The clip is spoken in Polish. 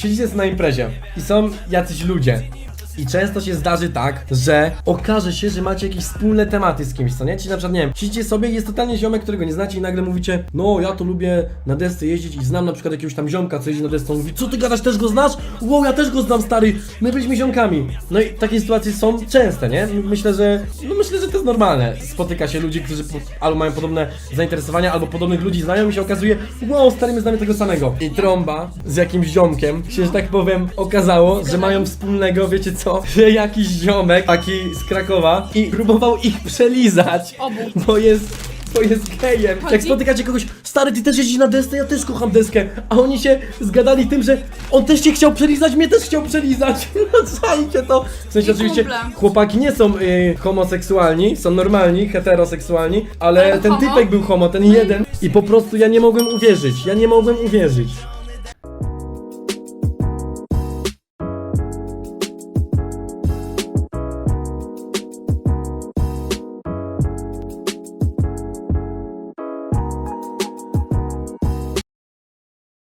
siedzicie na imprezie i są jacyś ludzie. I często się zdarzy tak, że okaże się, że macie jakieś wspólne tematy z kimś, co nie? Czyli na przykład, nie wiem, siedzicie sobie i jest totalnie ziomek, którego nie znacie i nagle mówicie No, ja to lubię na desce jeździć i znam na przykład jakiegoś tam ziomka, co jeździ na desce, on mówi Co ty gadasz, też go znasz? Wow, ja też go znam, stary, my byliśmy ziomkami No i takie sytuacje są częste, nie? Myślę, że, no myślę, że to jest normalne Spotyka się ludzi, którzy po, albo mają podobne zainteresowania, albo podobnych ludzi znają i się okazuje Wow, stary, my znamy tego samego I trąba z jakimś ziomkiem się, że tak powiem, okazało, że mają wspólnego, wiecie co? Że jakiś ziomek, taki z Krakowa i próbował ich przelizać, Obu. bo jest... Bo jest gejem. Jak Chodzi- spotykacie kogoś, stary, ty też jeździsz na desce, ja też kocham deskę. A oni się zgadali tym, że on też cię chciał przelizać, mnie też chciał przelizać. No czajcie to. W sensie I oczywiście kumple. chłopaki nie są y, homoseksualni, są normalni, heteroseksualni, ale Ale ten homo? typek był homo, ten jeden. I po prostu ja nie mogłem uwierzyć, ja nie mogłem uwierzyć.